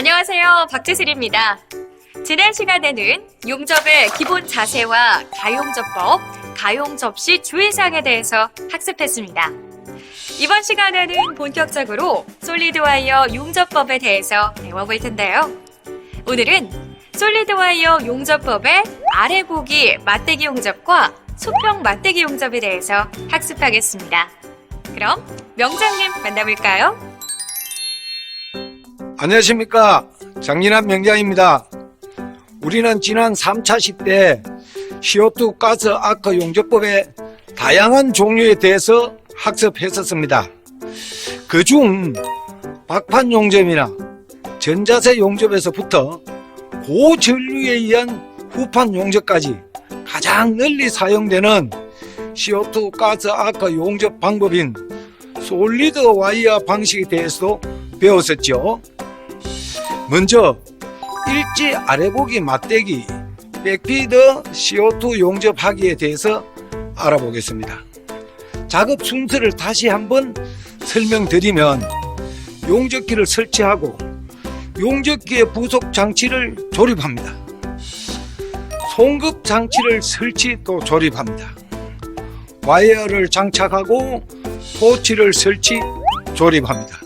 안녕하세요. 박지슬입니다. 지난 시간에는 용접의 기본 자세와 가용접법, 가용접시 주의사항에 대해서 학습했습니다. 이번 시간에는 본격적으로 솔리드와이어 용접법에 대해서 배워볼 텐데요. 오늘은 솔리드와이어 용접법의 아래 보기 맞대기 용접과 수평 맞대기 용접에 대해서 학습하겠습니다. 그럼 명장님 만나볼까요? 안녕하십니까. 장진환 명장입니다. 우리는 지난 3차 시대 CO2 가스 아크 용접법의 다양한 종류에 대해서 학습했었습니다. 그중 박판 용접이나 전자세 용접에서부터 고전류에 의한 후판 용접까지 가장 널리 사용되는 CO2 가스 아크 용접 방법인 솔리드 와이어 방식에 대해서도 배웠었죠. 먼저 일지 아래보기 맞대기 백피더 CO2 용접하기에 대해서 알아보겠습니다. 작업 순서를 다시 한번 설명드리면 용접기를 설치하고 용접기의 부속 장치를 조립합니다. 송급 장치를 설치 또 조립합니다. 와이어를 장착하고 포치를 설치 조립합니다.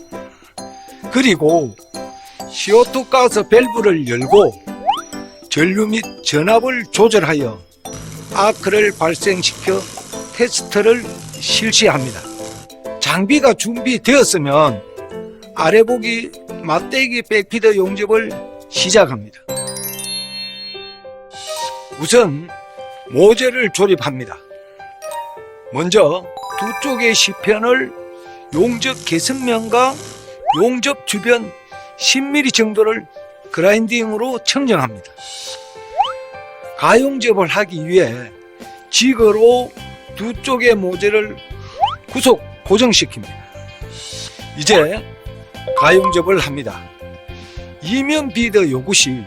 그리고 CO2 가스 밸브를 열고 전류 및 전압을 조절하여 아크를 발생시켜 테스트를 실시합니다. 장비가 준비되었으면 아래 보기 맞대기 백피더 용접을 시작합니다. 우선 모재를 조립합니다. 먼저 두 쪽의 시편을 용접 개선면과 용접 주변 10mm 정도를 그라인딩으로 청정합니다. 가용접을 하기 위해 지그로 두 쪽의 모재를 구속 고정시킵니다. 이제 가용접을 합니다. 이면 비더 요구 시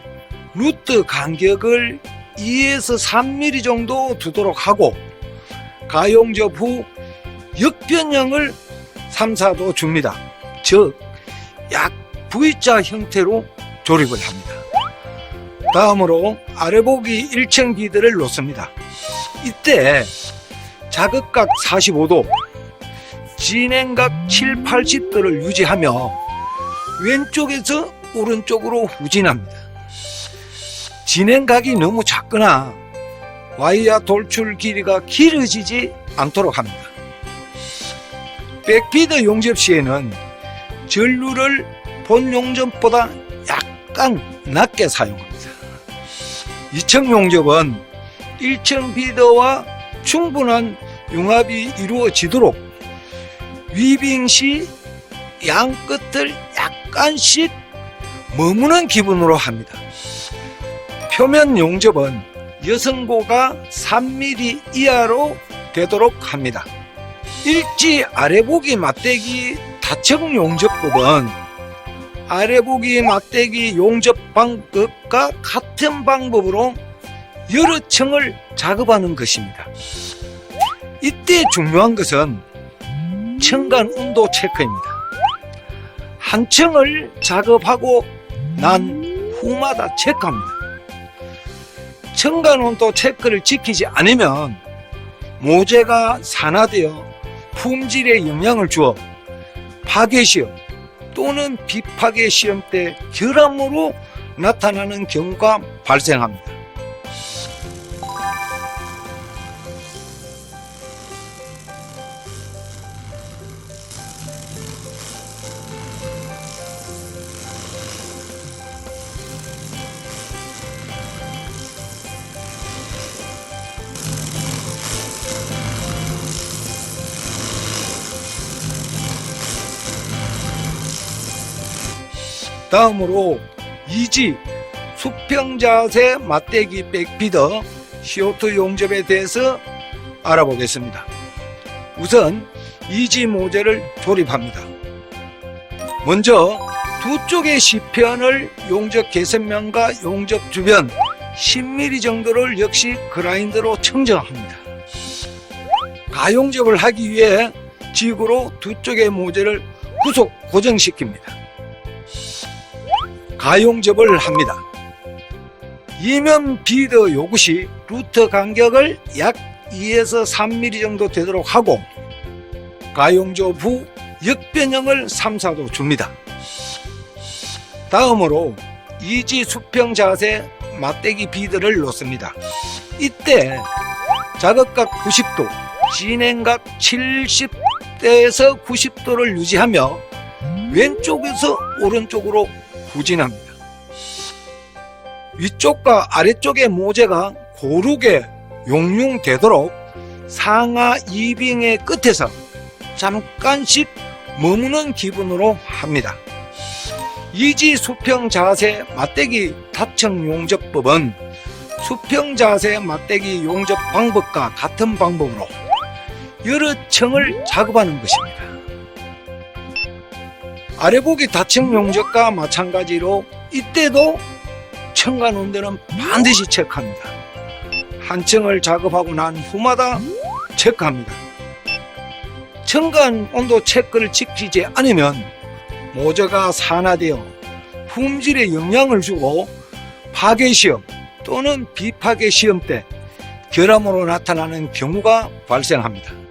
루트 간격을 2에서 3mm 정도 두도록 하고 가용접 후 역변형을 3, 4도 줍니다. 즉, 약 V자 형태로 조립을 합니다. 다음으로 아래 보기 1층 비드를 놓습니다. 이때 자극각 45도, 진행각 7, 80도를 유지하며 왼쪽에서 오른쪽으로 후진합니다. 진행각이 너무 작거나 와이어 돌출 길이가 길어지지 않도록 합니다. 백피드 용접 시에는 전류를 본 용접보다 약간 낮게 사용합니다. 2층 용접은 1층 비더와 충분한 융합이 이루어지도록 위빙 시 양 끝을 약간씩 머무는 기분으로 합니다. 표면 용접은 여성고가 3mm 이하로 되도록 합니다. 일지 아래보기 맞대기 다층 용접법은 아래보기 맞대기 용접 방법과 같은 방법으로 여러 층을 작업하는 것입니다. 이때 중요한 것은 층간 온도 체크입니다. 한 층을 작업하고 난 후마다 체크합니다. 층간 온도 체크를 지키지 않으면 모재가 산화되어 품질에 영향을 주어 파괴 시험 또는 비파괴 시험 때 결함으로 나타나는 경우가 발생합니다. 다음으로 이지 수평자세 맞대기 백피더 CO2 용접에 대해서 알아보겠습니다. 우선 이지 모재를 조립합니다. 먼저 두 쪽의 시편을 용접 개선면과 용접 주변 10mm 정도를 역시 그라인더로 청정합니다. 가용접을 하기 위해 지구로 두 쪽의 모재를 구속 고정시킵니다. 가용접을 합니다. 이면 비더 요것이 루트 간격을 약 2에서 3mm 정도 되도록 하고 가용접 후 역변형을 3, 4도 줍니다. 다음으로 이지 수평 자세 맞대기 비드를 놓습니다. 이때 자극각 90도, 진행각 70대에서 90도를 유지하며 왼쪽에서 오른쪽으로 후진합니다. 위쪽과 아래쪽의 모재가 고르게 용융되도록 상하 이빙의 끝에서 잠깐씩 머무는 기분으로 합니다. 이지 수평 자세 맞대기 타청 용접법은 수평 자세 맞대기 용접 방법과 같은 방법으로 여러 층을 작업하는 것입니다. 아래 보기 다층 용접과 마찬가지로 이때도 층간 온도는 반드시 체크합니다. 한 층을 작업하고 난 후마다 체크합니다. 층간 온도 체크를 지키지 않으면 모저가 산화되어 품질에 영향을 주고 파괴 시험 또는 비파괴 시험 때 결함으로 나타나는 경우가 발생합니다.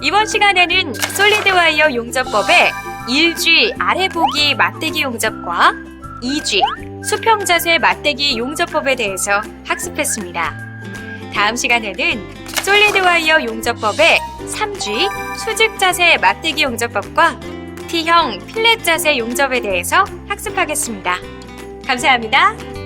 이번 시간에는 솔리드 와이어 용접법의 1G 아래 보기 맞대기 용접과 2G 수평 자세 맞대기 용접법에 대해서 학습했습니다. 다음 시간에는 솔리드 와이어 용접법의 3G 수직 자세 맞대기 용접법과 T형 필렛 자세 용접에 대해서 학습하겠습니다. 감사합니다.